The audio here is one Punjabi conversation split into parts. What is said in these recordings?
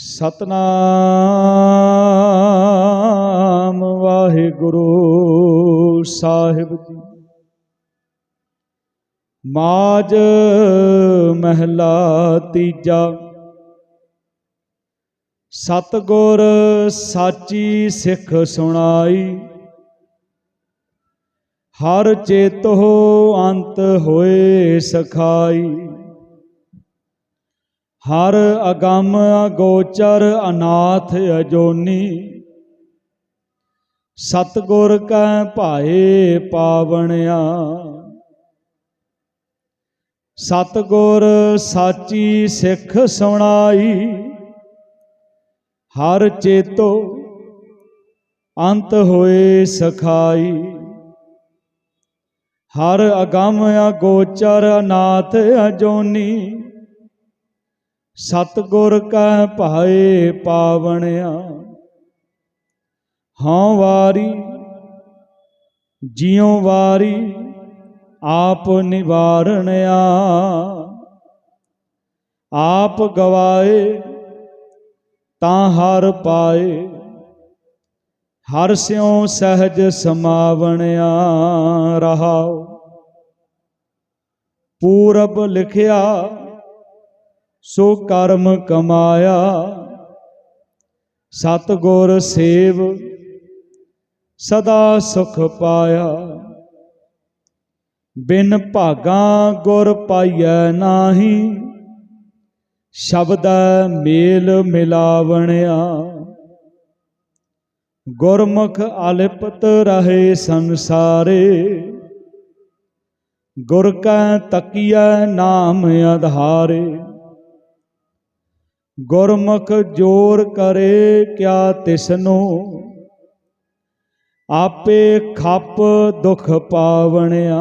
ਸਤਨਾਮ ਵਾਹਿਗੁਰੂ ਸਾਹਿਬ ਜੀ। ਮਾਜ ਮਹਿਲਾ ਤੀਜਾ। ਸਤਗੁਰ ਸਾਚੀ ਸਿੱਖ ਸੁਣਾਈ। ਹਰ ਚੇਤੋ ਅੰਤ ਹੋਏ ਸਖਾਈ। ਹਰ ਅਗੰਮ ਅਗੋਚਰ ਅਨਾਥ ਅਜੋਨੀ। ਸਤਗੁਰ ਕੈ ਭਾਏ ਪਾਵਣਿਆ। ਸਤਗੁਰ ਸਾਚੀ ਸਿੱਖ ਸੁਣਾਈ। ਹਰ ਚੇਤੋ ਅੰਤ ਹੋਏ ਸਖਾਈ। ਹਰ ਅਗੰਮ ਅਗੋਚਰ ਅਨਾਥ ਅਜੋਨੀ। ਸਤਗੁਰ ਕੈ ਭਾਏ ਪਾਵਣਿਆ। ਹਾਂ ਵਾਰੀ, ਜਿਉ ਵਾਰੀ ਆਪ ਨਿਵਾਰਣਿਆ। ਆਪ ਗਵਾਏ, ਤਾਂ ਹਰ ਪਾਏ। ਹਰ ਸਿਉ ਸਹਿਜ ਸਮਾਵਣਿਆ ਰਹਾਉ। ਪੂਰਬ ਲਿਖਿਆ ਸੋ ਕਰਮ ਕਮਾਇਆ। ਸਤਗੁਰ ਸੇਵ ਸਦਾ ਸੁਖ ਪਾਇਆ। ਬਿਨ ਭਾਗਾ ਗੁਰ ਪਾਈਐ ਨਾਹੀ, ਸ਼ਬਦ ਮੇਲ ਮਿਲਾਵਣਿਆ। ਗੁਰਮੁਖ ਅਲਿਪਤ ਰਹੇ ਸੰਸਾਰੇ, ਗੁਰ ਕੈ ਤਕੀਐ ਨਾਮ ਆਧਾਰੇ। ਗੁਰਮੁਖ ਜੋਰ ਕਰੇ ਕਿਆ ਤਿਸਨੋ, ਆਪੇ ਖੱਪ ਦੁਖ ਪਾਵਣਿਆ।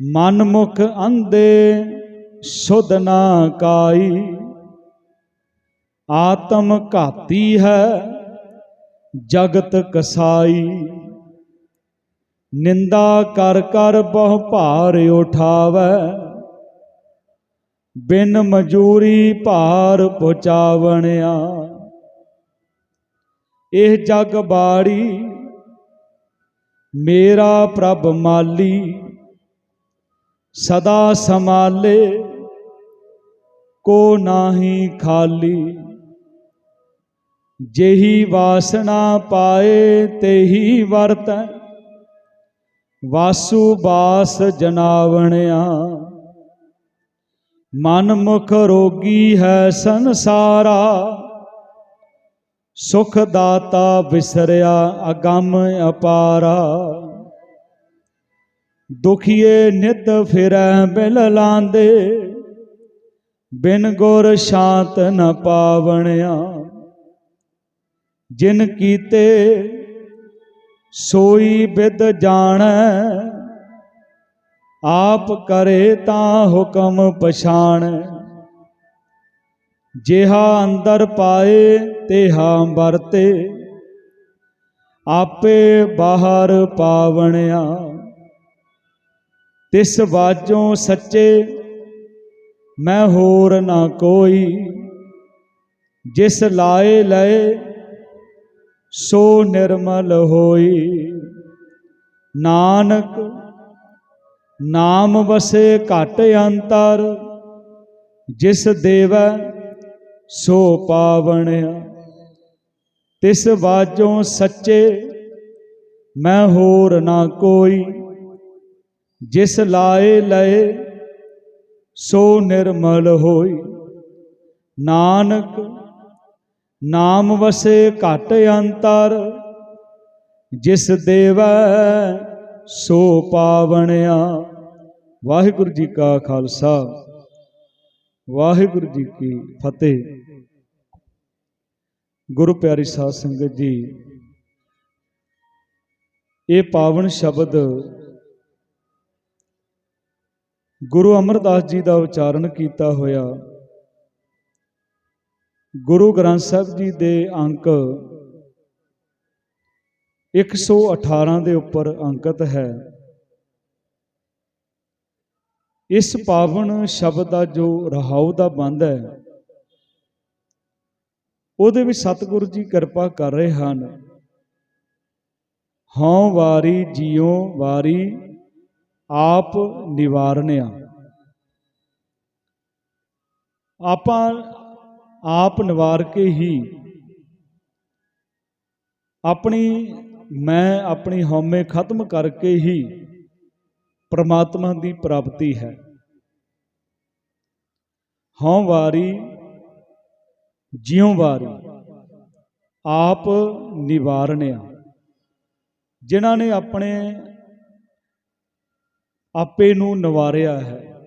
ਮਨ ਮੁਖ ਅੰਧੇ ਸੁਧ ਨਾ ਕਾਈ, ਆਤਮ ਘਾਤੀ ਹੈ ਜਗਤ ਕਸਾਈ। ਨਿੰਦਾ ਕਰ ਕਰ ਬਹੁ ਭਾਰ ਉਠਾਵੈ ਬਿਨ ਮਜੂਰੀ ਭਾਰ ਪਹੁੰਚਾਵਣਿਆ। ਇਹ ਜਗ ਬਾੜੀ, ਮੇਰਾ ਪ੍ਰਭ ਮਾਲੀ, ਸਦਾ ਸਮਾਲੇ ਕੋ ਨਾਹੀ ਖਾਲੀ। ਜਿਹੀ ਵਾਸਨਾ ਪਾਏ, ਤੇਹੀ ਵਰਤੈ, ਵਾਸੂ ਬਾਸ ਜਨਾਵਣਿਆ। ਮਨ ਮੁਖ ਰੋਗੀ ਹੈ ਸੰਸਾਰਾ, ਸੁਖ ਦਾਤਾ ਵਿਸਰਿਆ ਅਗੰਮ ਅਪਾਰਾ। ਦੁਖੀਏ ਨਿਤ ਫਿਰੈ ਬਿਲ ਲਾਂਦੇ, ਬਿਨ ਗੁਰ ਸ਼ਾਂਤ ਨ ਪਾਵਣਿਆ। ਜਿਨ ਕੀਤੇ ਸੋਈ ਬਿਦ ਜਾਣੈ ਆਪ ਕਰੇ ਤਾਂ ਹੁਕਮ ਪਛਾਣ। ਜਿਹਾ ਅੰਦਰ ਪਾਏ, ਤੇਹਾ ਵਰਤੇ। ਆਪੇ ਬਾਹਰ ਪਾਵਣਿਆ। ਤਿਸ ਬਾਝੋਂ ਸੱਚੇ, ਮੈਂ ਹੋਰ ਨਾ ਕੋਈ। ਜਿਸ ਲਾਏ ਲਏ, ਸੋ ਨਿਰਮਲ ਹੋਈ। ਨਾਨਕ ਨਾਮ ਵਸੇ ਘਟ ਅੰਤਰ, ਜਿਸ ਦੇਵੈ ਸੋ ਪਾਵਣਿਆ ਤਿਸ ਬਾਝੋਂ ਸੱਚੇ, ਮੈਂ ਹੋਰ ਨਾ ਕੋਈ। ਜਿਸ ਲਾਏ ਲਏ, ਸੋ ਨਿਰਮਲ ਹੋਈ। ਨਾਨਕ, ਨਾਮ ਵਸੇ ਘਟ ਅੰਤਰ, ਜਿਸ ਦੇਵੈ ਸੋ ਪਾਵਣਿਆ ਵਾਹਿਗੁਰੂ ਜੀ ਕਾ ਖਾਲਸਾ, ਵਾਹਿਗੁਰੂ ਜੀ ਕੀ ਫਤਿਹ। ਗੁਰੂ ਪਿਆਰੀ ਸਾਧ ਸੰਗਤ ਜੀ, ਇਹ ਪਾਵਨ ਸ਼ਬਦ ਗੁਰੂ ਅਮਰਦਾਸ ਜੀ ਦਾ ਉਚਾਰਨ ਕੀਤਾ ਹੋਇਆ, ਗੁਰੂ ਗ੍ਰੰਥ ਸਾਹਿਬ ਜੀ ਦੇ ਅੰਕ 118 ਦੇ ਉੱਪਰ ਅੰਕਿਤ ਹੈ। ਇਸ ਪਾਵਨ ਸ਼ਬਦ ਦਾ ਜੋ ਰਹਾਉ ਦਾ ਬੰਦ ਹੈ, ਉਹਦੇ ਵਿੱਚ ਸਤਿਗੁਰੂ ਜੀ ਕਿਰਪਾ ਕਰ ਰਹੇ ਹਨ। ਹਉ ਵਾਰੀ ਜਿਉ ਵਾਰੀ ਆਪ ਨਿਵਾਰਨਿਆ। ਆਪਾਂ ਆਪ ਨਿਵਾਰ ਕੇ ਹੀ ਆਪਣੀ ਮੈਂ ਆਪਣੀ ਹਉਮੈ ਖਤਮ ਕਰਕੇ ਹੀ ਪਰਮਾਤਮਾ ਦੀ ਪ੍ਰਾਪਤੀ ਹੈ। ਹਉ ਵਾਰੀ, ਜਿਉ ਵਾਰੀ, ਆਪ ਨਿਵਾਰਨਿਆ ਜਿਨ੍ਹਾਂ ਨੇ ਆਪਣੇ ਆਪੇ ਨੂੰ ਨਿਵਾਰਿਆ ਹੈ।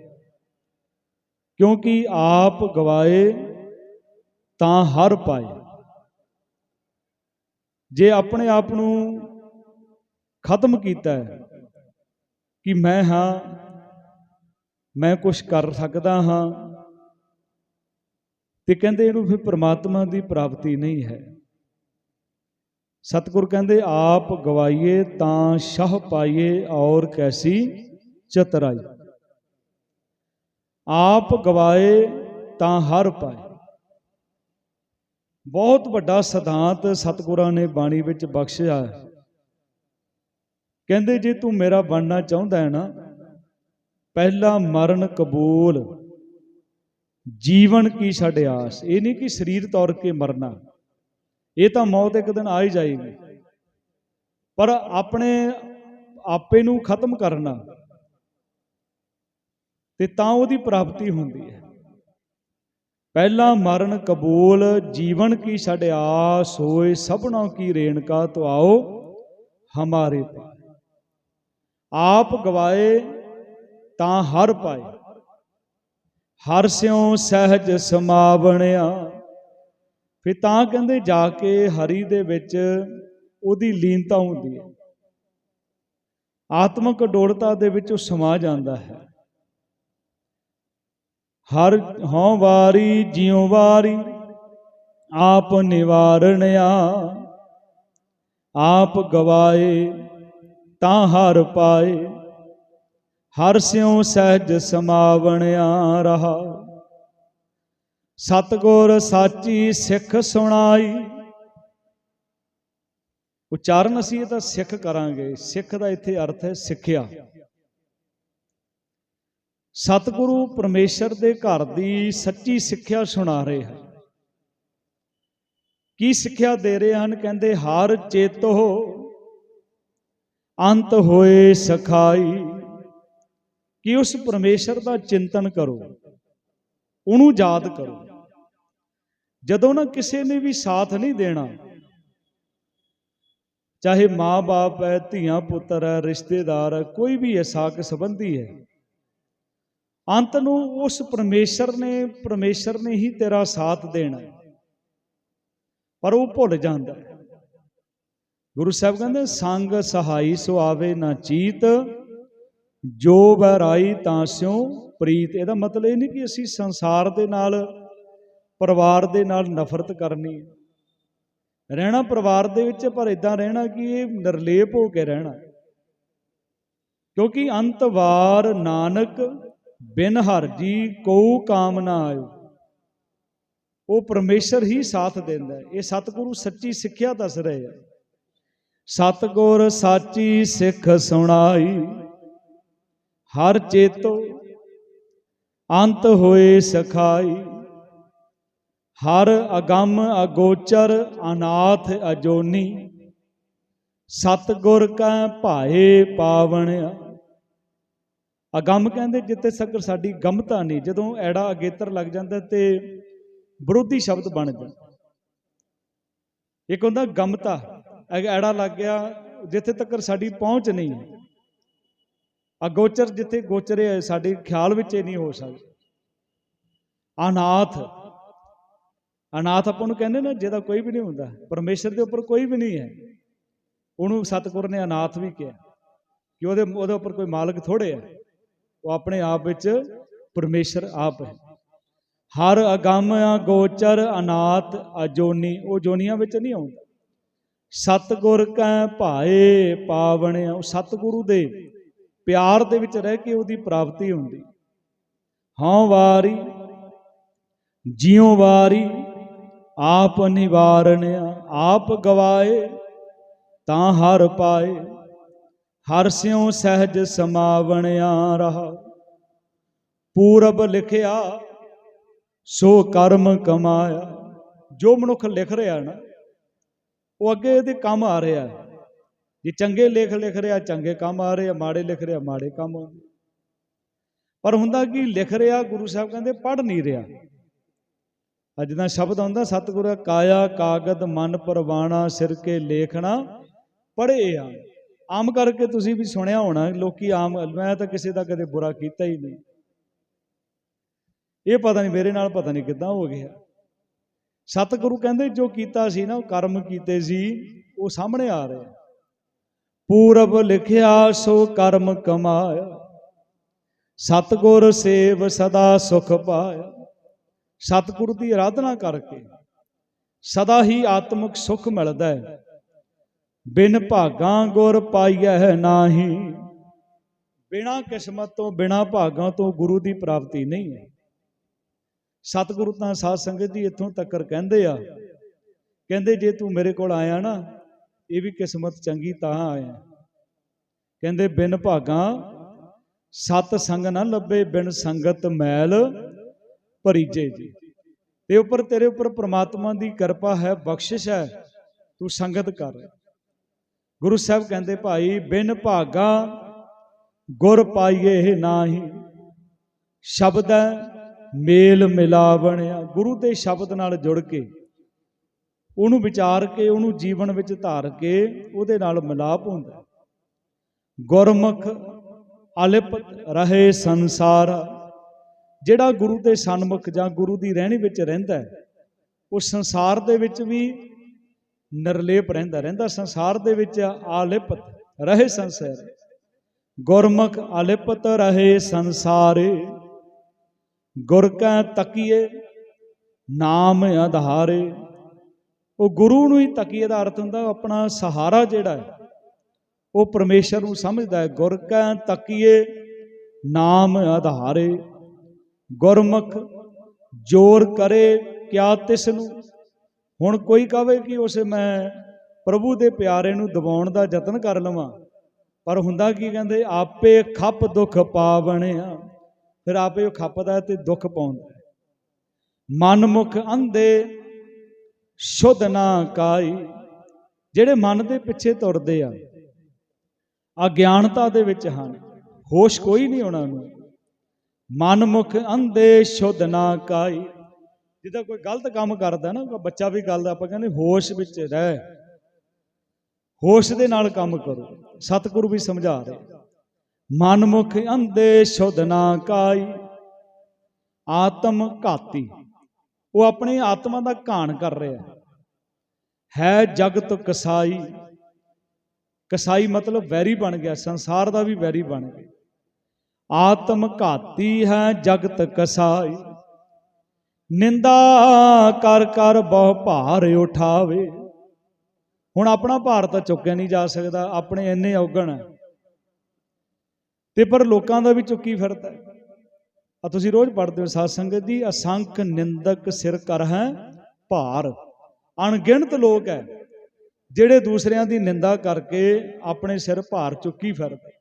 ਕਿਉਂਕਿ ਆਪ ਗਵਾਏ, ਤਾਂ ਹਰ ਪਾਏ। ਜੇ ਆਪਣੇ ਆਪ ਨੂੰ ਖਤਮ ਕੀਤਾ ਹੈ ਕਿ ਮੈਂ ਹਾਂ, ਮੈਂ ਕੁਝ ਕਰ ਸਕਦਾ ਹਾਂ। ਤੇ ਕਹਿੰਦੇ ਇਹਨੂੰ ਫਿਰ ਪ੍ਰਮਾਤਮਾ ਦੀ ਪ੍ਰਾਪਤੀ ਨਹੀਂ ਹੈ। ਸਤਿਗੁਰ ਕਹਿੰਦੇ, ਆਪ ਗਵਾਈਏ ਤਾਂ ਸ਼ਾਹ ਪਾਈਏ ਔਰ ਕੈਸੀ ਚਤਰਾਈ। ਆਪ ਗਵਾਏ ਤਾਂ ਹਰ ਪਾਏ। ਬਹੁਤ ਵੱਡਾ ਸਿਧਾਂਤ ਸਤਿਗੁਰਾਂ ਨੇ ਬਾਣੀ ਵਿੱਚ ਬਖਸ਼ਿਆ ਹੈ। ਕਹਿੰਦੇ ਜੇ ਤੂੰ ਮੇਰਾ ਬਣਨਾ ਚਾਹੁੰਦਾ ਹੈ ਨਾ, ਪਹਿਲਾ ਮਰਨ ਕਬੂਲ, ਜੀਵਨ ਕੀ ਛੱਡ ਆਸ। ਇਹ ਨਹੀਂ ਕਿ ਸਰੀਰ ਤੌਰ ਕੇ ਮਰਨਾ। ਇਹ ਤਾਂ ਮੌਤ ਇੱਕ ਦਿਨ ਆ ਹੀ ਜਾਏਗੀ। ਪਰ ਆਪਣੇ ਆਪੇ ਨੂੰ ਖਤਮ ਕਰਨਾ, ਤੇ ਤਾਂ ਉਹਦੀ ਪ੍ਰਾਪਤੀ ਹੁੰਦੀ ਹੈ। ਪਹਿਲਾ ਮਰਨ ਕਬੂਲ, ਜੀਵਨ ਕੀ ਛੱਡ ਆਸ ਹੋਏ, ਸਭਨੋਂ ਕੀ ਰੇਣਕਾ ਤੋ ਆਓ ਹਮਾਰੇ ਪਾਸ। ਆਪ ਗਵਾਏ ਤਾਂ ਹਰ ਪਾਏ। ਹਰ ਸਿਉ ਸਹਿਜ ਸਮਾਵਣਿਆ। ਫਿਰ ਤਾਂ ਕਹਿੰਦੇ ਜਾ ਕੇ ਹਰੀ ਦੇ ਵਿੱਚ ਉਹਦੀ ਲੀਨਤਾ ਹੁੰਦੀ ਹੈ। ਆਤਮਕ ਡੋਲਤਾ ਦੇ ਵਿੱਚ ਉਹ ਸਮਾ ਜਾਂਦਾ ਹੈ। ਹਰ ਹਉ ਵਾਰੀ ਜਿਉ ਵਾਰੀ ਆਪ ਨਿਵਾਰਣਿਆ। ਆਪ ਗਵਾਏ ਤਾਂ ਹਰ ਪਾਏ, ਹਰ ਸਿਉ ਸਹਿਜ ਸਮਾਵਣਿਆ ਰਹਾ। ਸਤਗੁਰ ਸਾਚੀ ਸਿੱਖ ਸੁਣਾਈ। ਉਚਾਰਨ ਅਸੀਂ ਇਹ ਤਾਂ ਸਿੱਖ ਕਰਾਂਗੇ, ਸਿੱਖ ਦਾ ਇੱਥੇ ਅਰਥ ਹੈ ਸਿੱਖਿਆ। ਸਤਿਗੁਰੂ ਪਰਮੇਸ਼ਰ ਦੇ ਘਰ ਦੀ ਸੱਚੀ ਸਿੱਖਿਆ ਸੁਣਾ ਰਹੇ ਹਨ। ਕੀ ਸਿੱਖਿਆ ਦੇ ਰਹੇ ਹਨ? ਕਹਿੰਦੇ, ਹਰ ਚੇਤੋ ਅੰਤ ਹੋਏ ਸਖਾਈ, ਕਿ ਉਸ ਪਰਮੇਸ਼ਰ ਦਾ ਚਿੰਤਨ ਕਰੋ, ਉਹਨੂੰ ਯਾਦ ਕਰੋ। ਜਦੋਂ ਨਾ ਕਿਸੇ ਨੇ ਵੀ ਸਾਥ ਨਹੀਂ ਦੇਣਾ, ਚਾਹੇ ਮਾਂ-ਬਾਪ ਹੈ ਧੀਆਂ ਪੁੱਤਰ ਹੈ, ਰਿਸ਼ਤੇਦਾਰ ਹੈ, ਕੋਈ ਵੀ ਹੈ ਸਾਕ ਸੰਬੰਧੀ ਹੈ, ਅੰਤ ਨੂੰ ਉਸ ਪਰਮੇਸ਼ਰ ਨੇ ਪਰਮੇਸ਼ਰ ਨੇ ਹੀ ਤੇਰਾ ਸਾਥ ਦੇਣਾ। ਪਰ ਉਹ ਭੁੱਲ ਜਾਂਦਾ ਹੈ। ਗੁਰੂ ਸਾਹਿਬ ਕਹਿੰਦੇ, ਸੰਗ ਸਹਾਈ ਸੋ ਆਵੇ ਨਾ ਚੀਤ, ਜੋ ਬਹਿਰਾਈ ਤਾਂ ਸਿਉ ਪ੍ਰੀਤ। ਇਹਦਾ ਮਤਲਬ ਇਹ ਨਹੀਂ ਕਿ ਅਸੀਂ ਸੰਸਾਰ ਦੇ ਨਾਲ, ਪਰਿਵਾਰ ਦੇ ਨਾਲ ਨਫ਼ਰਤ ਕਰਨੀ ਹੈ। ਰਹਿਣਾ ਪਰਿਵਾਰ ਦੇ ਵਿੱਚ, ਪਰ ਇਦਾਂ ਰਹਿਣਾ ਕਿ ਇਹ ਨਿਰਲੇਪ ਹੋ ਕੇ ਰਹਿਣਾ। ਕਿਉਂਕਿ ਅੰਤਵਾਰ ਨਾਨਕ ਬਿਨ ਹਰ ਜੀ ਕੋ ਕਾਮ ਨਾ ਆਇਓ। ਉਹ ਪਰਮੇਸ਼ਰ ਹੀ ਸਾਥ ਦਿੰਦਾ ਇਹ ਸਤਿਗੁਰੂ ਸੱਚੀ ਸਿੱਖਿਆ ਦੱਸ ਰਹੇ ਆ ਸਤਿਗੁਰ ਸਾਚੀ ਸਿੱਖ ਸੁਣਾਈ। ਹਰ ਚੇਤੋ ਅੰਤ ਹੋਏ ਸਖਾਈ। ਹਰ ਅਗੰਮ ਅਗੋਚਰ ਅਨਾਥ ਅਜੋਨੀ। ਸਤਗੁਰ ਕੈ ਭਾਏ ਪਾਵਣਿਆ ਅਗੰਮ ਕਹਿੰਦੇ ਜਿੱਤੇ ਸਗਰ ਸਾਡੀ ਗਮਤਾ ਨਹੀਂ, ਜਦੋਂ ਐੜਾ ਅਗੇਤਰ ਲੱਗ ਜਾਂਦਾ ਤੇ ਵਿਰੋਧੀ ਸ਼ਬਦ ਬਣ ਜਾਂਦਾ। ਇੱਕ ਹੁੰਦਾ ਗਮਤਾ। ਐੜਾ ਲੱਗ ਗਿਆ ਜਿੱਥੇ ਤੱਕ ਸਾਡੀ ਪਹੁੰਚ ਨਹੀਂ। ਹੈ ਅਗੋਚਰ ਜਿੱਥੇ ਗੋਚਰੇ ਹੈ ਸਾਡੇ ਖਿਆਲ ਵਿੱਚ ਇਹ ਨਹੀਂ ਹੋ ਸਕਦਾ। ਅਨਾਥ ਅਨਾਥ ਆਪਾਂ ਨੂੰ ਕਹਿੰਦੇ ਨਾ, ਜਿਹਦਾ ਕੋਈ ਵੀ ਨਹੀਂ ਹੁੰਦਾ, ਪਰਮੇਸ਼ਰ ਦੇ ਉੱਪਰ ਕੋਈ ਵੀ ਨਹੀਂ ਹੈ। ਉਹਨੂੰ ਸਤਿਗੁਰ ਨੇ ਅਨਾਥ ਵੀ ਕਿਹਾ, ਕਿ ਉਹਦੇ ਉਹਦੇ ਉੱਪਰ ਕੋਈ ਮਾਲਕ ਥੋੜੇ ਹੈ ਉਹ ਆਪਣੇ ਆਪ ਵਿੱਚ ਪਰਮੇਸ਼ਰ ਆਪ ਹੈ। ਹਰ ਅਗੰਮ ਗੋਚਰ ਅਨਾਥ ਅਜੋਨੀ, ਉਹ ਜੋਨੀਆਂ ਵਿੱਚ ਨਹੀਂ ਆਉਂਦਾ। ਸਤਗੁਰ ਕੈ ਭਾਏ ਪਾਵਣਿਆ ਉਹ ਸਤਗੁਰੂ ਦੇ ਪਿਆਰ ਦੇ ਵਿੱਚ ਰਹਿ ਕੇ ਉਹਦੀ ਪ੍ਰਾਪਤੀ ਹੁੰਦੀ। ਹਉ ਵਾਰੀ, ਜਿਉ ਵਾਰੀ ਆਪ ਨਿਵਾਰਣਿਆ ਆਪ ਗਵਾਏ ਤਾਂ ਹਰ ਪਾਏ, ਹਰ ਸਿਉ ਸਹਿਜ ਸਮਾਵਣਿਆ ਰਹਾ। ਪੂਰਬ ਲਿਖਿਆ, ਸੋ ਕਰਮ ਕਮਾਇਆ। ਜੋ ਮਨੁੱਖ ਲਿਖ ਰਿਹਾ ਨਾ ਉਹ ਅੱਗੇ ਇਹਦੇ ਕੰਮ ਆ ਰਿਹਾ ਜੇ ਚੰਗੇ ਲੇਖ ਲਿਖ ਰਿਹਾ, ਚੰਗੇ ਕੰਮ ਆ ਰਹੇ ਆ, ਮਾੜੇ ਲਿਖ ਰਿਹਾ, ਮਾੜੇ ਕੰਮ ਆਉਂਦੇ ਪਰ ਹੁੰਦਾ ਕੀ, ਲਿਖ ਰਿਹਾ, ਗੁਰੂ ਸਾਹਿਬ ਕਹਿੰਦੇ ਪੜ ਨਹੀਂ ਰਿਹਾ। ਅੱਜ ਦਾ ਸ਼ਬਦ ਆਉਂਦਾ, ਸਤਿਗੁਰ ਕਾਇਆ ਕਾਗਦ ਮਨ ਪਰਵਾਣਾ, ਸਿਰ ਕੇ ਲੇਖਣਾ ਪੜੇ ਆ। ਆਮ ਕਰਕੇ ਤੁਸੀਂ ਵੀ ਸੁਣਿਆ ਹੋਣਾ, ਲੋਕੀ ਆਮ, ਮੈਂ ਤਾਂ ਕਿਸੇ ਦਾ ਕਦੇ ਬੁਰਾ ਕੀਤਾ ਹੀ ਨਹੀਂ। ਇਹ ਪਤਾ ਨਹੀਂ, ਮੇਰੇ ਨਾਲ ਪਤਾ ਨਹੀਂ ਕਿੱਦਾਂ ਹੋ ਗਿਆ। ਸਤਿਗੁਰੂ ਕਹਿੰਦੇ ਜੋ ਕੀਤਾ ਸੀ ਨਾ, ਉਹ ਕਰਮ ਕੀਤੇ ਸੀ, ਉਹ ਸਾਹਮਣੇ ਆ ਰਹੇ ਪੂਰਬ ਲਿਖਿਆ, ਸੋ ਕਰਮ ਕਮਾਇਆ। ਸਤਗੁਰ ਸੇਵ ਸਦਾ ਸੁਖ ਪਾਇਆ। ਸਤਿਗੁਰੂ ਦੀ ਆਰਾਧਨਾ ਕਰਕੇ ਸਦਾ ਹੀ ਆਤਮਿਕ ਸੁਖ ਮਿਲਦਾ ਹੈ। ਬਿਨ ਭਾਗਾਂ ਗੁਰ ਪਾਈਐ ਨਾਹੀ। ਬਿਨਾ ਕਿਸਮਤ ਤੋਂ, ਬਿਨਾ ਭਾਗਾਂ ਤੋਂ ਗੁਰੂ ਦੀ ਪ੍ਰਾਪਤੀ ਨਹੀਂ ਹੈ। ਸਤਿਗੁਰੂ ਤਾਂ ਸਾਧ ਸੰਗਤ ਜੀ ਇੱਥੋਂ ਤੱਕਰ ਕਹਿੰਦੇ ਆ। ਕਹਿੰਦੇ ਜੇ ਤੂੰ ਮੇਰੇ ਕੋਲ ਆਇਆ ਨਾ, ਇਹ ਵੀ ਕਿਸਮਤ ਚੰਗੀ ਤਾਂ ਆਇਆ। ਕਹਿੰਦੇ ਬਿਨ ਭਾਗਾਂ ਸਤ ਸੰਗ ਨਾ ਲੱਭੇ, ਬਿਨ ਸੰਗਤ ਮੈਲ ਭਰੀਜੇ ਜੀ ਤੇ ਉੱਪਰ ਤੇਰੇ ਉੱਪਰ ਪ੍ਰਮਾਤਮਾ ਦੀ ਕਿਰਪਾ ਹੈ, ਬਖਸ਼ਿਸ਼ ਹੈ, ਤੂੰ ਸੰਗਤ ਕਰ। ਗੁਰੂ ਸਾਹਿਬ ਕਹਿੰਦੇ, ਭਾਈ, ਬਿਨ ਭਾਗਾ ਗੁਰ ਪਾਈਏ ਨਾਹੀ। ਸ਼ਬਦ ਹੈ ਮੇਲ ਮਿਲਾਵਣ ਮਿਲਾਵਣਿਆ ਗੁਰੂ ਦੇ ਸ਼ਬਦ ਨਾਲ ਜੁੜ ਕੇ, ਉਹਨੂੰ ਵਿਚਾਰ ਕੇ, ਉਹਨੂੰ ਜੀਵਨ ਵਿੱਚ ਧਾਰ ਕੇ, ਉਹਦੇ ਨਾਲ ਮਿਲਾਪ ਹੁੰਦਾ ਗੁਰਮੁਖ ਅਲਿਪਤ ਰਹੇ ਸੰਸਾਰ, ਜਿਹੜਾ ਗੁਰੂ ਦੇ ਸਨਮੁਖ ਜਾਂ ਗੁਰੂ ਦੀ ਰਹਿਣੀ ਵਿੱਚ ਰਹਿੰਦਾ ਉਹ ਸੰਸਾਰ ਦੇ ਵਿੱਚ ਵੀ ਨਿਰਲੇਪ ਰਹਿੰਦਾ ਰਹਿੰਦਾ ਸੰਸਾਰ ਦੇ ਵਿੱਚ ਆਲਿਪਤ ਰਹੇ ਸੰਸਾਰ। ਗੁਰਮੁਖ ਅਲਿਪਤ ਰਹੇ ਸੰਸਾਰੇ। ਗੁਰ ਕੈ ਤਕੀਏ, ਨਾਮ ਆਧਾਰੇ। ਉਹ ਗੁਰੂ ਨੂੰ ਹੀ ਤਕੀਏ ਦਾ ਅਰਥ ਹੁੰਦਾ ਆਪਣਾ ਸਹਾਰਾ ਜਿਹੜਾ ਹੈ, ਉਹ ਪਰਮੇਸ਼ਰ ਨੂੰ ਸਮਝਦਾ ਹੈ। ਗੁਰ ਕੈ ਤਕੀਏ, ਨਾਮ ਆਧਾਰੇ। ਗੁਰਮੁਖ ਜੋਰ ਕਰੇ ਕਿਆ ਤਿਸ ਨੂੰ। ਹੁਣ ਕੋਈ ਕਹੇ ਕਿ ਉਸ ਮੈਂ ਪ੍ਰਭੂ ਦੇ ਪਿਆਰੇ ਨੂੰ ਦਬਾਉਣ ਦਾ ਯਤਨ ਕਰ ਲਵਾਂ, ਪਰ ਹੁੰਦਾ ਕੀ ਕਹਿੰਦੇ, ਆਪੇ ਖੱਪ ਦੁੱਖ ਪਾਵਣਿਆ। ਫਿਰ ਆਪੇ ਉਹ ਖੱਪਦਾ ਤੇ ਦੁੱਖ ਪਾਉਂਦਾ ਮਨਮੁਖ ਅੰਧੇ ਸ਼ੁੱਧ ਨਾ ਕਾਈ ਜਿਹੜੇ ਮਨ ਦੇ ਪਿੱਛੇ ਤੁਰਦੇ ਆ, ਅਗਿਆਨਤਾ ਦੇ ਵਿੱਚ ਹਨ। ਹੋਸ਼ ਕੋਈ ਨਹੀਂ ਉਹਨਾਂ ਨੂੰ। ਮਨਮੁਖ ਅੰਧੇ ਸ਼ੁੱਧ ਨਾ ਕਾਈ ਜਿੱਦਾਂ ਕੋਈ ਗਲਤ ਕੰਮ ਕਰਦਾ ਨਾ, ਕੋਈ ਬੱਚਾ ਵੀ ਗੱਲ ਆਪਾਂ ਕਹਿੰਦੇ ਹੋਸ਼ ਵਿੱਚ ਰਹਿ। ਹੋਸ਼ ਦੇ ਨਾਲ ਕੰਮ ਕਰੋ। ਸਤਿਗੁਰੂ ਵੀ ਸਮਝਾ ਰਹੇ। ਮਨਮੁਖ ਅੰਦੇ ਸ਼ੁੱਧ ਨਾ ਕਾਈ, ਆਤਮ ਘਾਤੀ। ਉਹ ਆਪਣੀ ਆਤਮਾ ਦਾ ਘਾਣ ਕਰ ਰਿਹਾ। ਹੈ ਜਗਤ ਕਸਾਈ। ਕਸਾਈ ਮਤਲਬ ਵੈਰੀ ਬਣ ਗਿਆ, ਸੰਸਾਰ ਦਾ ਵੀ ਵੈਰੀ ਬਣ ਗਿਆ। ਆਤਮ ਘਾਤੀ ਹੈ ਜਗਤ ਕਸਾਈ। ਨਿੰਦਾ ਕਰ ਕਰ ਬਹੁ ਭਾਰ ਉਠਾਵੇ। ਹੁਣ ਆਪਣਾ ਭਾਰ ਤਾਂ ਚੁੱਕਿਆ ਨਹੀਂ ਜਾ ਸਕਦਾ, ਆਪਣੇ ਇੰਨੇ ਔਗਣ। ਹੈ ਤੇ ਪਰ ਲੋਕਾਂ ਦਾ ਵੀ ਚੁੱਕੀ ਫਿਰਦਾ ਆ ਤੁਸੀਂ ਰੋਜ਼ ਪੜ੍ਹਦੇ ਹੋ ਸਾਧ ਸੰਗਤ ਦੀ ਅਸੰਖ ਨਿੰਦਕ ਸਿਰ ਕਰ ਹੈ ਭਾਰ। ਅਣਗਿਣਤ ਲੋਕ ਹੈ, ਜਿਹੜੇ ਦੂਸਰਿਆਂ ਦੀ ਨਿੰਦਾ ਕਰਕੇ ਆਪਣੇ ਸਿਰ ਭਾਰ ਚੁੱਕੀ ਫਿਰਦੇ।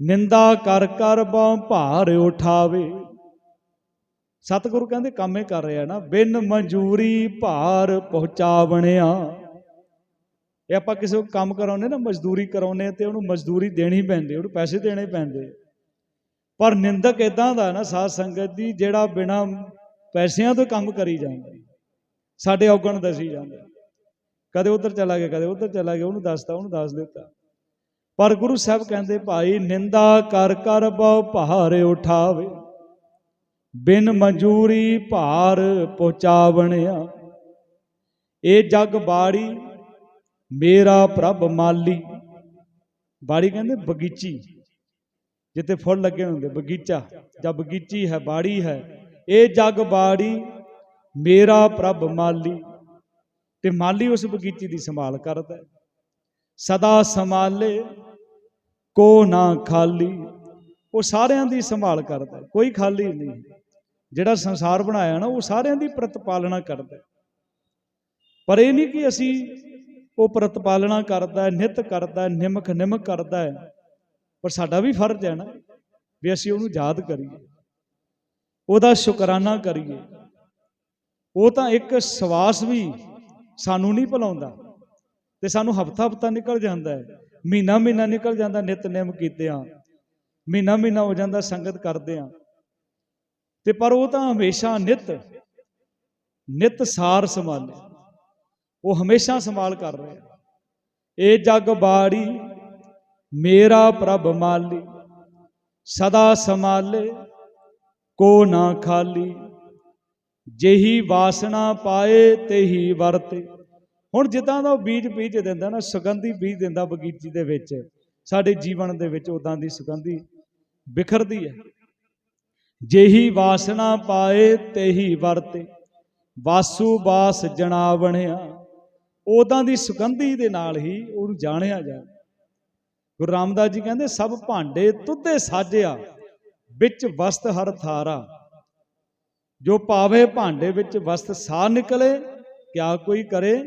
ਨਿੰਦਾ ਕਰ ਕਰ ਬਹੁ ਭਾਰ ਉਠਾਵੇ। ਸਤਿਗੁਰੂ ਕਹਿੰਦੇ, ਕੰਮ ਇਹ ਕਰ ਰਿਹਾ ਨਾ, ਬਿਨ ਮਨਜ਼ੂਰੀ ਭਾਰ ਪਹੁੰਚਾਵਣਿਆ। ਇਹ ਆਪਾਂ ਕਿਸੇ ਨੂੰ ਕੰਮ ਕਰਾਉਨੇ ਨਾ, ਮਜ਼ਦੂਰੀ ਕਰਾਉਨੇ ਤੇ ਉਹਨੂੰ ਮਜ਼ਦੂਰੀ ਦੇਣੀ ਪੈਂਦੀ, ਉਹਨੂੰ ਪੈਸੇ ਦੇਣੇ ਪੈਂਦੇ। ਪਰ ਨਿੰਦਕ ਇਦਾਂ ਦਾ ਨਾ, ਸਾਧ ਸੰਗਤ ਦੀ, ਜਿਹੜਾ ਬਿਨਾ ਪੈਸਿਆਂ ਤੋਂ ਕੰਮ ਕਰੀ ਜਾਂਦਾ। ਸਾਡੇ ਔਗਣ ਦਸੀ ਜਾਂਦਾ। ਕਦੇ ਉਧਰ ਚਲਾ ਗਿਆ, ਕਦੇ ਉਧਰ ਚਲਾ ਗਿਆ, ਉਹਨੂੰ ਦੱਸਦਾ ਉਹਨੂੰ ਦੱਸ ਦਿੱਤਾ। ਪਰ ਗੁਰੂ ਸਾਹਿਬ ਕਹਿੰਦੇ, ਭਾਈ, ਨਿੰਦਾ ਕਰ ਕਰ ਬਹੁ ਭਾਰ ਉਠਾਵੇ। ਬਿਨ ਮਨਜ਼ੂਰੀ ਭਾਰ ਪਹੁੰਚਾਵਣਿਆ। ਇਹ ਜਗ ਬਾੜੀ ਮੇਰਾ ਪ੍ਰਭ ਮਾਲੀ। ਬਾੜੀ ਕਹਿੰਦੇ ਬਗੀਚੀ। ਜਿੱਥੇ ਫੁੱਲ ਲੱਗੇ ਹੁੰਦੇ, ਬਗੀਚਾ। ਜਾਂ ਬਗੀਚੀ ਹੈ, ਬਾੜੀ ਹੈ। ਇਹ ਜਗ ਬਾੜੀ, ਮੇਰਾ ਪ੍ਰਭ ਮਾਲੀ। ਤੇ ਮਾਲੀ ਉਸ ਬਗੀਚੀ ਦੀ ਸੰਭਾਲ ਕਰਦਾ ਹੈ। ਸਦਾ ਸੰਭਾਲੇ, ਕੋ ਨਾ ਖਾਲੀ। ਉਹ ਸਾਰਿਆਂ ਦੀ ਸੰਭਾਲ ਕਰਦਾ ਹੈ। ਕੋਈ ਖਾਲੀ ਨਹੀਂ। ਜਿਹੜਾ ਸੰਸਾਰ ਬਣਾਇਆ ਨਾ, ਉਹ ਸਾਰਿਆਂ ਦੀ ਪ੍ਰਤਪਾਲਣਾ ਕਰਦਾ ਹੈ। ਪਰ ਇਹ ਨਹੀਂ ਕਿ ਅਸੀਂ ਉਹ ਪ੍ਰਤਪਾਲਣਾ ਕਰਦਾ ਹੈ ਨਿਤ ਕਰਦਾ ਹੈ ਨਿਮਕ ਨਿਮਕ ਕਰਦਾ ਹੈ। ਪਰ ਸਾਡਾ ਵੀ ਫਰਜ਼ ਹੈ ਨਾ ਵੀ ਅਸੀਂ ਉਹਨੂੰ ਯਾਦ ਕਰੀਏ। ਉਹਦਾ ਸ਼ੁਕਰਾਨਾ ਕਰੀਏ। ਉਹ ਤਾਂ ਇੱਕ ਸਵਾਸ ਵੀ ਸਾਨੂੰ ਨਹੀਂ ਭੁਲਾਉਂਦਾ ਤੇ ਸਾਨੂੰ ਹਫਤਾ ਹਫਤਾ ਨਿਕਲ ਜਾਂਦਾ ਹੈ। ਮਹੀਨਾ ਮਹੀਨਾ ਨਿਕਲ ਜਾਂਦਾ ਨਿਤਨੇਮ ਕੀਤੇ ਆ। ਮਹੀਨਾ ਮਹੀਨਾ ਹੋ ਜਾਂਦਾ ਸੰਗਤ ਕਰਦੇ ਆ। ਤੇ ਪਰ ਉਹ ਤਾਂ ਹਮੇਸ਼ਾ ਨਿਤ ਨਿਤ ਸਾਰ ਸੰਭਾਲੇ। ਉਹ ਹਮੇਸ਼ਾ ਸੰਭਾਲ ਕਰ ਰਿਹਾ ਇਹ ਜਗ ਬਾੜੀ, ਮੇਰਾ ਪ੍ਰਭ ਮਾਲੀ, ਸਦਾ ਸੰਭਾਲੇ, ਕੋ ਨਾ ਖਾਲੀ। ਜਿਹੀ ਵਾਸਨਾ ਪਾਏ, ਤੇਹੀ ਵਰਤੇ। ਹੁਣ ਜਿੱਦਾਂ ਦਾ ਉਹ ਬੀਜ ਬੀਜ ਦਿੰਦਾ ਨਾ, ਸੁਗੰਧੀ ਬੀਜ ਦਿੰਦਾ ਬਗੀਚੀ ਦੇ ਵਿੱਚ, ਸਾਡੇ ਜੀਵਨ ਦੇ ਵਿੱਚ ਉਦਾਂ ਦੀ ਸੁਗੰਧੀ ਬਿਖਰਦੀ ਹੈ। ਜਿਹੀ ਵਾਸਨਾ ਪਾਏ, ਤੇਹੀ ਵਰਤੇ। ਵਾਸੂ ਬਾਸ ਜਣਾ ਬਣਿਆ। ਉਦਾਂ ਦੀ ਸੁਗੰਧੀ ਦੇ ਨਾਲ ਹੀ ਉਹਨੂੰ ਜਾਣਿਆ ਜਾਵੇ। ਗੁਰੂ ਰਾਮਦਾਸ ਜੀ ਕਹਿੰਦੇ, ਸਭ ਭਾਂਡੇ ਤੁੱਧੇ ਸਾਜਿਆ, ਵਿੱਚ ਵਸਤ ਹਰ ਥਾਰਾ। ਜੋ ਪਾਵੇ ਭਾਂਡੇ ਵਿੱਚ ਵਸਤ ਸਾ ਨਿਕਲੇ, ਕਿਆ ਕੋਈ ਕਰੇ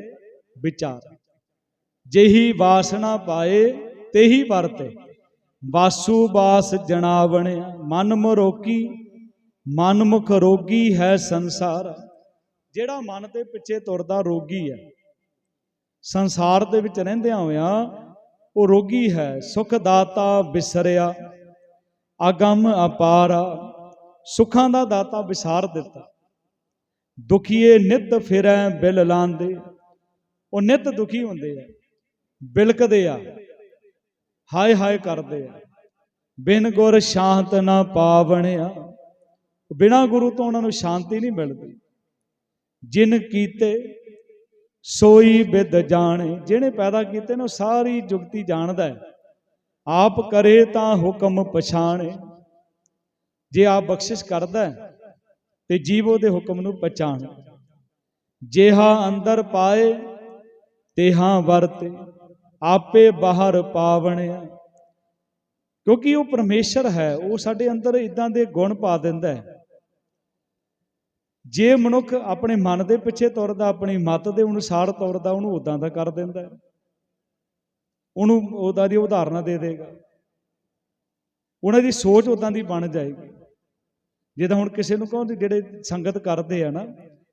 ਵਿਚਾਰ। ਜਿਹੀ ਵਾਸਨਾ ਪਾਏ, ਤੇਹੀ ਵਰਤੇ। ਵਾਸੂ ਬਾਸ ਜਣਾ ਬਣਿਆ ਮਨ ਮਰੋਕੀ ਮਨ ਮੁਖ ਰੋਗੀ ਹੈ ਸੰਸਾਰ। ਜਿਹੜਾ ਮਨ ਦੇ ਪਿੱਛੇ ਤੁਰਦਾ ਰੋਗੀ ਹੈ। ਸੰਸਾਰ ਦੇ ਵਿੱਚ ਰਹਿੰਦਿਆਂ ਹੋਇਆਂ ਉਹ ਰੋਗੀ ਹੈ, ਸੁਖ ਦਾਤਾ ਵਿਸਰਿਆ ਅਗੰਮ ਅਪਾਰਾ, ਸੁਖਾਂ ਦਾ ਦਾਤਾ ਵਿਸਾਰ ਦਿੱਤਾ। ਦੁਖੀਏ ਨਿਤ ਫਿਰੈ ਬਿਲ ਲਾਂਦੇ, ਉਹ ਨਿਤ ਦੁਖੀ ਹੁੰਦੇ ਆ, ਬਿਲਕਦੇ ਆ, ਹਾਏ ਹਾਏ ਕਰਦੇ ਆ। ਬਿਨ ਗੁਰ ਸ਼ਾਂਤ ਨਾ ਪਾਵਣਿਆ, ਬਿਨਾ ਗੁਰੂ ਤੋਂ ਉਹਨਾਂ ਨੂੰ ਸ਼ਾਂਤੀ ਨਹੀਂ ਮਿਲਦੀ। ਜਿਨ ਕੀਤੇ ਸੋਈ ਬਿਦ ਜਾਣੇ, ਜਿਹਨੇ ਪੈਦਾ ਕੀਤੇ ਨੇ ਉਹ ਸਾਰੀ ਜੁਗਤੀ ਜਾਣਦਾ ਹੈ। ਆਪ ਕਰੇ ਤਾਂ ਹੁਕਮ ਪਛਾਣੇ। ਜੇ ਆਪ ਬਖਸ਼ਿਸ਼ ਕਰਦਾ ਹੈ, ਤੇ ਜੀਵ ਉਹਦੇ ਹੁਕਮ ਨੂੰ ਪਛਾਣ। ਜਿਹਾ ਅੰਦਰ ਪਾਏ, ਤੇਹਾ ਵਰਤੇ, ਆਪੇ ਬਾਹਰ ਪਾਵਣਿਆ। ਕਿਉਂਕਿ ਉਹ ਪਰਮੇਸ਼ਰ ਹੈ, ਉਹ ਸਾਡੇ ਅੰਦਰ ਇਦਾਂ ਦੇ ਗੁਣ ਪਾ ਦਿੰਦਾ ਹੈ। ਜੇ ਮਨੁੱਖ ਆਪਣੇ ਮਨ ਦੇ ਪਿੱਛੇ ਤੁਰਦਾ, ਆਪਣੀ ਮਤ ਦੇ ਅਨੁਸਾਰ ਤੁਰਦਾ, ਉਹਨੂੰ ਉਦਾਂ ਦਾ ਕਰ ਦਿੰਦਾ ਹੈ। ਉਹਨੂੰ ਉਹਦਾ ਦੀ ਉਦਾਹਰਨਾਂ ਦੇ ਦੇਗਾ। ਉਹਨਾਂ ਦੀ ਸੋਚ ਉਦਾਂ ਦੀ ਬਣ ਜਾਏਗੀ। ਜਿੱਦਾਂ ਹੁਣ ਕਿਸੇ ਨੂੰ ਕਹੋ ਜਿਹੜੇ ਸੰਗਤ ਕਰਦੇ ਆ ਨਾ,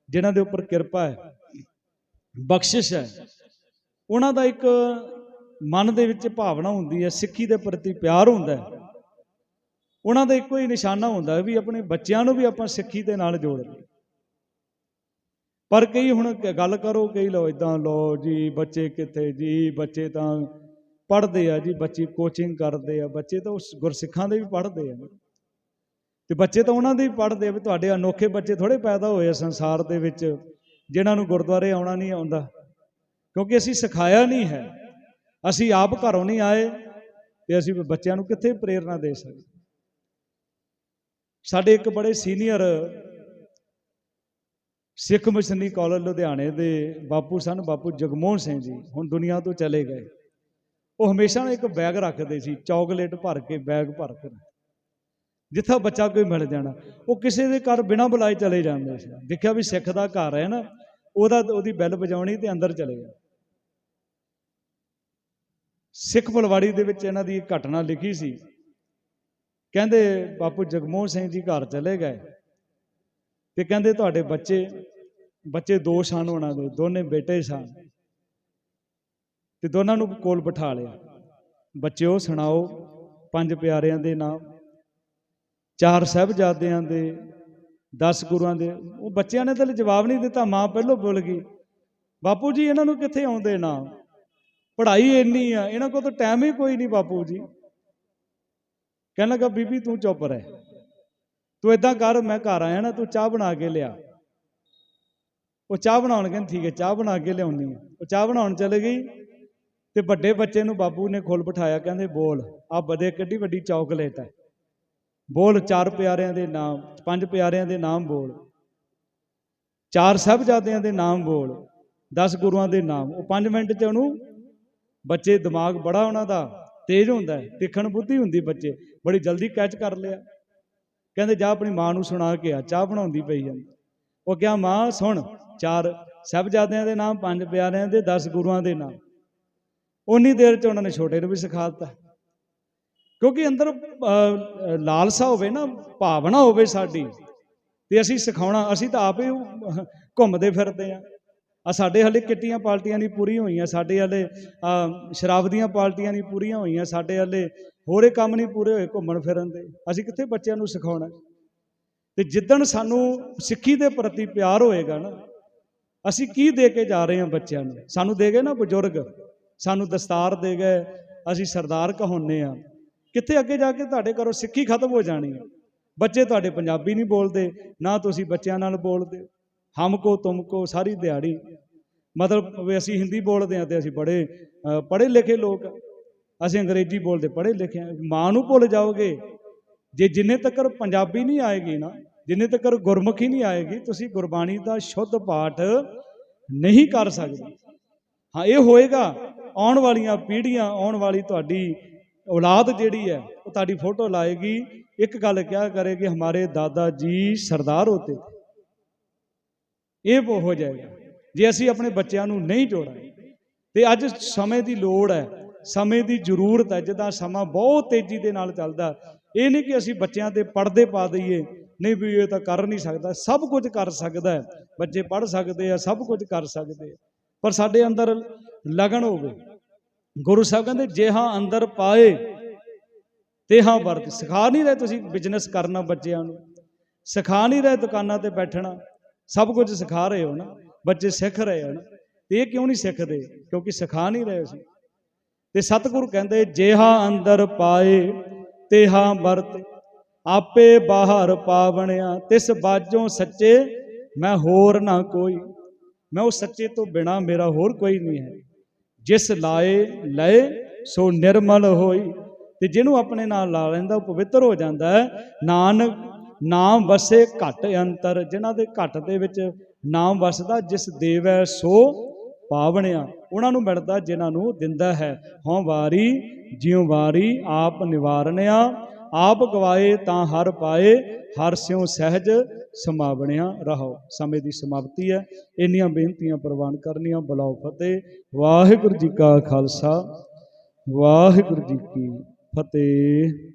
ਜਿਨ੍ਹਾਂ ਦੇ ਉੱਪਰ ਕਿਰਪਾ ਹੈ, ਬਖਸ਼ਿਸ਼ ਹੈ, ਉਹਨਾਂ ਦਾ ਇੱਕ ਮਨ ਦੇ ਵਿੱਚ ਭਾਵਨਾ ਹੁੰਦੀ ਹੈ, ਸਿੱਖੀ ਦੇ ਪ੍ਰਤੀ ਪਿਆਰ ਹੁੰਦਾ ਹੈ। ਉਹਨਾਂ ਦਾ ਇੱਕੋ ਹੀ ਨਿਸ਼ਾਨਾ ਹੁੰਦਾ ਵੀ ਆਪਣੇ ਬੱਚਿਆਂ ਨੂੰ ਵੀ ਆਪਾਂ ਸਿੱਖੀ ਦੇ ਨਾਲ ਜੋੜ ਲਈਏ। ਪਰ ਕਈ ਹੁਣ ਗੱਲ ਕਰੋ, ਕਈ ਲੋ ਇਦਾਂ ਲੋ ਜੀ ਬੱਚੇ ਕਿੱਥੇ, ਜੀ ਬੱਚੇ ਤਾਂ ਪੜ੍ਹਦੇ ਆ ਜੀ, ਬੱਚੇ ਕੋਚਿੰਗ ਕਰਦੇ ਆ, ਬੱਚੇ ਤਾਂ ਉਸ ਗੁਰਸਿੱਖਾਂ ਦੇ ਵੀ ਪੜ੍ਹਦੇ ਆ। ਤੇ ਬੱਚੇ ਤਾਂ ਉਹਨਾਂ ਦੇ ਵੀ ਪੜ੍ਹਦੇ ਆ ਵੀ ਤੁਹਾਡੇ ਅਨੋਖੇ ਬੱਚੇ ਥੋੜੇ ਪੈਦਾ ਹੋਏ ਆ ਸੰਸਾਰ ਦੇ ਵਿੱਚ, ਜਿਨ੍ਹਾਂ ਨੂੰ ਗੁਰਦੁਆਰੇ ਆਉਣਾ ਨਹੀਂ ਆਉਂਦਾ। ਕਿਉਂਕਿ ਅਸੀਂ ਸਿਖਾਇਆ ਨਹੀਂ ਹੈ। ਅਸੀਂ ਆਪ ਘਰੋਂ ਨਹੀਂ ਆਏ ਤੇ ਅਸੀਂ ਬੱਚਿਆਂ ਨੂੰ ਕਿੱਥੇ ਪ੍ਰੇਰਣਾ ਦੇ ਸਕਦੇ? ਸਾਡੇ ਇੱਕ ਬੜੇ ਸੀਨੀਅਰ ਸਿੱਖ ਮਿਸ਼ਨਰੀ ਕਾਲਜ ਲੁਧਿਆਣੇ ਦੇ ਬਾਪੂ ਸਨ, ਬਾਪੂ ਜਗਮੋਹਨ ਸਿੰਘ ਜੀ, ਹੁਣ ਦੁਨੀਆ ਤੋਂ ਚਲੇ ਗਏ। ਉਹ ਹਮੇਸ਼ਾ ਇੱਕ ਬੈਗ ਰੱਖਦੇ ਸੀ ਚਾਕਲੇਟ ਭਰ ਕੇ ਬੈਗ ਭਰ ਕੇ। ਜਿੱਥਾ ਬੱਚਾ ਕੋਈ ਮਿਲ ਜਾਣਾ, ਉਹ ਕਿਸੇ ਦੇ ਘਰ ਬਿਨਾਂ ਬੁਲਾਏ ਚਲੇ ਜਾਂਦੇ ਸੀ। ਦੇਖਿਆ ਵੀ ਸਿੱਖ ਦਾ ਘਰ ਹੈ ਨਾ, ਉਹਦਾ, ਉਹਦੀ ਬੈਲ ਵਜਾਉਣੀ ਤੇ ਅੰਦਰ ਚਲੇ ਗਏ। ਸਿੱਖ ਫਲਵਾੜੀ ਦੇ ਵਿੱਚ ਇਹਨਾਂ ਦੀ ਇੱਕ ਘਟਨਾ ਲਿਖੀ ਸੀ। ਕਹਿੰਦੇ ਬਾਪੂ ਜਗਮੋਹਨ ਸਿੰਘ ਜੀ ਘਰ ਚਲੇ ਗਏ। ਤੇ ਕਹਿੰਦੇ ਤੁਹਾਡੇ ਬੱਚੇ ਬੱਚੇ ਦੋ ਸਨ ਉਹਨਾਂ ਦੇ, ਦੋਨੇ ਬੇਟੇ ਸਨ। ਤੇ ਦੋਨਾਂ ਨੂੰ ਕੋਲ ਬਿਠਾ ਲਿਆ। ਬੱਚਿਓ, ਸੁਣਾਓ, ਪੰਜ ਪਿਆਰਿਆਂ ਦੇ ਨਾਮ, ਚਾਰ ਸਾਹਿਬਜ਼ਾਦਿਆਂ ਦੇ 10 ਗੁਰੂਆਂ ਦੇ। ਉਹ ਬੱਚਿਆਂ ਨੇ ਤਾਂ ਜਵਾਬ ਨਹੀਂ ਦਿੱਤਾ, ਮਾਂ ਪਹਿਲੋਂ ਬੋਲ ਗਈ, ਬਾਪੂ ਜੀ, ਇਹਨਾਂ ਨੂੰ ਕਿੱਥੇ ਆਉਂਦੇ ਨਾਮ? ਪੜ੍ਹਾਈ ਇੰਨੀ ਆ, ਇਹਨਾਂ ਕੋਲ ਤਾਂ ਟਾਈਮ ਹੀ ਕੋਈ ਨਹੀਂ ਬਾਪੂ ਜੀ। ਕਹਿਣ ਲੱਗਾ, ਬੀਬੀ, ਤੂੰ ਚੁੱਪ ਰਹਿ। ਤੂੰ ਇਦਾਂ ਕਰ, ਮੈਂ ਘਰ ਆਇਆ ਨਾ, ਤੂੰ ਚਾਹ ਬਣਾ ਕੇ ਲਿਆ। ਉਹ ਚਾਹ ਬਣਾਉਣ ਕਹਿੰਦੀ, ਠੀਕ ਹੈ, ਚਾਹ ਬਣਾ ਕੇ ਲਿਆਉਣੀ ਹੈ। ਉਹ ਚਾਹ ਬਣਾਉਣ ਚਲੇ ਗਈ ਤੇ ਵੱਡੇ ਬੱਚੇ ਨੂੰ ਬਾਪੂ ਨੇ ਖੋਲ ਬਿਠਾਇਆ, ਕਹਿੰਦੇ, ਬੋਲ ਆ ਬਦੇ ਕਿੱਡੀ ਵੱਡੀ ਚਾਕਲੇਟ ਹੈ। ਬੋਲ, ਚਾਰ ਪਿਆਰਿਆਂ ਦੇ ਨਾਮ, ਪੰਜ ਪਿਆਰਿਆਂ ਦੇ ਨਾਮ ਬੋਲ। ਚਾਰ ਸਾਹਿਬਜ਼ਾਦਿਆਂ ਦੇ ਨਾਮ ਬੋਲ 10 ਗੁਰੂਆਂ ਦੇ ਨਾਮ। ਉਹ 5 ਮਿੰਟ ਚ ਉਹਨੂੰ ਬੱਚੇ ਦਿਮਾਗ ਬੜਾ ਉਹਨਾਂ ਦਾ ਤੇਜ਼ ਹੁੰਦਾ ਹੈ, ਤਿੱਖਣ ਬੁੱਧੀ ਹੁੰਦੀ ਬੱਚੇ, ਬੜੀ ਜਲਦੀ ਕੈਚ ਕਰ ਲਿਆ। ਕਹਿੰਦੇ ਜਾ ਆਪਣੀ ਮਾਂ ਨੂੰ ਸੁਣਾ ਕੇ ਆ ਚਾਹ ਬਣਾਉਂਦੀ ਪਈ ਜਾਂਦੀ ਉਹ ਕਿਹਾ ਮਾਂ ਸੁਣ ਚਾਰ ਸਾਹਿਬਜ਼ਾਦਿਆਂ ਦੇ ਨਾਮ ਪੰਜ ਪਿਆਰਿਆਂ ਦੇ 10 ਗੁਰੂਆਂ ਦੇ ਨਾਮ। ਉਨੀ ਦੇਰ ਚ ਉਹਨਾਂ ਨੇ ਛੋਟੇ ਨੂੰ ਵੀ ਸਿਖਾ ਦਿੱਤਾ। ਕਿਉਂਕਿ ਅੰਦਰ ਲਾਲਸਾ ਹੋਵੇ ਨਾ ਭਾਵਨਾ ਹੋਵੇ ਸਾਡੀ ਤੇ ਅਸੀਂ ਸਿਖਾਉਣਾ ਅਸੀਂ ਤਾਂ ਆਪੇ ਅਹ, ਘੁੰਮਦੇ ਫਿਰਦੇ ਆ। ਆ ਸਾਡੇ ਹਲੇ ਕਿੱਟੀਆਂ ਪਾਰਟੀਆਂ ਨਹੀਂ ਪੂਰੀਆਂ ਹੋਈਆਂ ਸਾਡੇ ਹਲੇ ਅਹ, ਸ਼ਰਾਬ ਦੀਆਂ ਪਾਰਟੀਆਂ ਨਹੀਂ ਪੂਰੀਆਂ ਹੋਈਆਂ ਸਾਡੇ ਹਲੇ ਹੋਰੇ ਕੰਮ ਨਹੀਂ ਪੂਰੇ ਹੋਏ ਘੁੰਮਣ ਫਿਰਨ ਦੇ। ਅਸੀਂ ਕਿੱਥੇ ਬੱਚਿਆਂ ਨੂੰ ਸਿਖਾਉਣਾ? ਤੇ ਜਿੱਦਣ ਸਾਨੂੰ ਸਿੱਖੀ ਦੇ ਪ੍ਰਤੀ ਪਿਆਰ ਹੋਏਗਾ ਨਾ, ਅਸੀਂ ਕੀ ਦੇ ਕੇ ਜਾ ਰਹੇ ਹਾਂ ਬੱਚਿਆਂ ਨੂੰ? ਸਾਨੂੰ ਦੇ ਗਏ ਨਾ ਬਜ਼ੁਰਗ, ਸਾਨੂੰ ਦਸਤਾਰ ਦੇ ਗਏ, ਅਸੀਂ ਸਰਦਾਰ ਕਹਾਉਂਦੇ ਆ ਕਿੱਥੇ ਅੱਗੇ ਜਾ ਕੇ ਤੁਹਾਡੇ ਘਰੋਂ ਸਿੱਖੀ ਖਤਮ ਹੋ ਜਾਣੀ ਹੈ? ਬੱਚੇ ਤੁਹਾਡੇ ਪੰਜਾਬੀ ਨਹੀਂ ਬੋਲਦੇ, ਨਾ ਤੁਸੀਂ ਬੱਚਿਆਂ ਨਾਲ ਬੋਲਦੇ। ਹੋ। ਹਮ ਕੋ, ਤੁਮ ਕੋ, ਸਾਰੀ ਦਿਹਾੜੀ। ਮਤਲਬ ਵੀ ਅਸੀਂ ਹਿੰਦੀ ਬੋਲਦੇ ਆ ਤੇ ਅਸੀਂ ਬੜੇ ਪੜ੍ਹੇ ਲਿਖੇ ਲੋਕ ਆ। ਅਸੀਂ ਅੰਗਰੇਜ਼ੀ ਬੋਲਦੇ, ਪੜ੍ਹੇ ਲਿਖੇ ਆ ਮਾਂ ਨੂੰ ਭੁੱਲ ਜਾਓਗੇ। ਜੇ ਜਿੰਨੇ ਤੱਕ ਪੰਜਾਬੀ ਨਹੀਂ ਆਏਗੀ ਨਾ, ਜਿੰਨੇ ਤੱਕ ਗੁਰਮੁਖੀ ਨਹੀਂ ਆਏਗੀ, ਤੁਸੀਂ ਗੁਰਬਾਣੀ ਦਾ ਸ਼ੁੱਧ ਪਾਠ ਨਹੀਂ ਕਰ ਸਕਦੇ। ਹਾਂ, ਇਹ ਹੋਏਗਾ। ਆਉਣ ਵਾਲੀਆਂ ਪੀੜ੍ਹੀਆਂ, ਆਉਣ ਵਾਲੀ ਤੁਹਾਡੀ ਔਲਾਦ ਜਿਹੜੀ ਹੈ, ਉਹ ਤੁਹਾਡੀ ਫੋਟੋ ਲਾਏਗੀ। ਇੱਕ ਗੱਲ ਕਿਹਾ ਕਰੇਗੀ, ਹਮਾਰੇ ਦਾਦਾ ਜੀ ਸਰਦਾਰ ਹੋਤੇ ਇਹ ਉਹ ਹੋ ਜਾਏਗਾ। ਜੇ ਅਸੀਂ ਆਪਣੇ ਬੱਚਿਆਂ ਨੂੰ ਨਹੀਂ ਜੋੜਾਂਗੇ, ਤੇ ਅੱਜ ਸਮੇਂ ਦੀ ਲੋੜ ਹੈ। ਸਮੇਂ ਦੀ ਜ਼ਰੂਰਤ ਹੈ, ਜਿੱਦਾਂ ਸਮਾਂ ਬਹੁਤ ਤੇਜ਼ੀ ਦੇ ਨਾਲ ਚੱਲਦਾ ਇਹ ਨਹੀਂ ਕਿ ਅਸੀਂ ਬੱਚਿਆਂ ਤੇ ਪੜਦੇ ਪਾ ਦਈਏ, ਨਹੀਂ ਵੀ ਇਹ ਤਾਂ ਕਰ ਨਹੀਂ ਸਕਦਾ, ਸਭ ਕੁਝ ਕਰ ਸਕਦਾ ਬੱਚੇ ਪੜ ਸਕਦੇ ਆ, ਸਭ ਕੁਝ ਕਰ ਸਕਦੇ ਆ। ਪਰ ਸਾਡੇ ਅੰਦਰ ਲਗਨ ਹੋਵੇ। ਗੁਰੂ ਸਾਹਿਬ ਕਹਿੰਦੇ, ਜੇ ਹਾਂ ਅੰਦਰ ਪਾਏ, ਤੇ ਹਾਂ ਵਰਤ। ਸਿਖਾ ਨਹੀਂ ਰਹੇ ਤੁਸੀਂ ਬਿਜ਼ਨਸ ਕਰਨਾ ਬੱਚਿਆਂ ਨੂੰ। ਸਿਖਾ ਨਹੀਂ ਰਹੇ ਦੁਕਾਨਾਂ ਤੇ ਬੈਠਣਾ। ਸਭ ਕੁਝ ਸਿਖਾ ਰਹੇ ਹੋ ਨਾ। ਬੱਚੇ ਸਿੱਖ ਰਹੇ ਹਨ। ਤੇ ਇਹ ਕਿਉਂ ਨਹੀਂ ਸਿੱਖਦੇ? ਕਿਉਂਕਿ ਸਿਖਾ ਨਹੀਂ ਰਹੇ ਸੀ ਤੇ ਸਤਿਗੁਰੂ ਕਹਿੰਦੇ, ਜਿਹਾ ਅੰਦਰ ਪਾਏ, ਤੇਹਾ ਵਰਤ, ਆਪੇ ਬਾਹਰ ਪਾਵਣਿਆ, ਤਿਸ ਬਾਜੋਂ ਸੱਚੇ ਮੈਂ ਹੋਰ ਨਾ ਕੋਈ। ਮੈਂ ਉਹ ਸੱਚੇ ਤੋਂ ਬਿਨਾ ਮੇਰਾ ਹੋਰ ਕੋਈ ਨਹੀਂ ਹੈ। ਜਿਸ ਲਾਏ, ਲਏ, ਸੋ ਨਿਰਮਲ ਹੋਈ। ਤੇ ਜਿਹਨੂੰ ਆਪਣੇ ਨਾਲ ਲਾ ਲੈਂਦਾ, ਉਹ ਪਵਿੱਤਰ ਹੋ ਜਾਂਦਾ ਹੈ। ਨਾਨਕ, ਨਾਮ ਵਸੇ ਘਟ ਅੰਤਰ, ਜਿਨ੍ਹਾਂ ਦੇ ਘਟ ਦੇ ਵਿੱਚ ਨਾਮ ਵਸਦਾ, ਜਿਸ ਦੇਵੈ ਸੋ ਪਾਵਣਿਆ, ਉਹਨਾਂ ਨੂੰ ਮਿਲਦਾ ਜਿਨ੍ਹਾਂ ਨੂੰ ਦਿੰਦਾ ਹੈ। ਹਉ ਵਾਰੀ, ਜਿਉ ਵਾਰੀ ਆਪ ਨਿਵਾਰਨਿਆ, ਆਪ ਗਵਾਏ ਤਾਂ ਹਰ ਪਾਏ, ਹਰ ਸਿਉ ਸਹਿਜ ਸਮਾਵਣਿਆ ਰਹੋ। ਸਮੇਂ ਦੀ ਸਮਾਪਤੀ ਹੈ। ਇੰਨੀਆਂ ਬੇਨਤੀਆਂ ਪ੍ਰਵਾਨ ਕਰਨੀਆਂ। ਬੁਲਾਓ ਫਤਿਹ। ਵਾਹਿਗੁਰੂ ਜੀ ਕਾ ਖਾਲਸਾ। ਵਾਹਿਗੁਰੂ ਜੀ ਕੀ ਫਤਿਹ।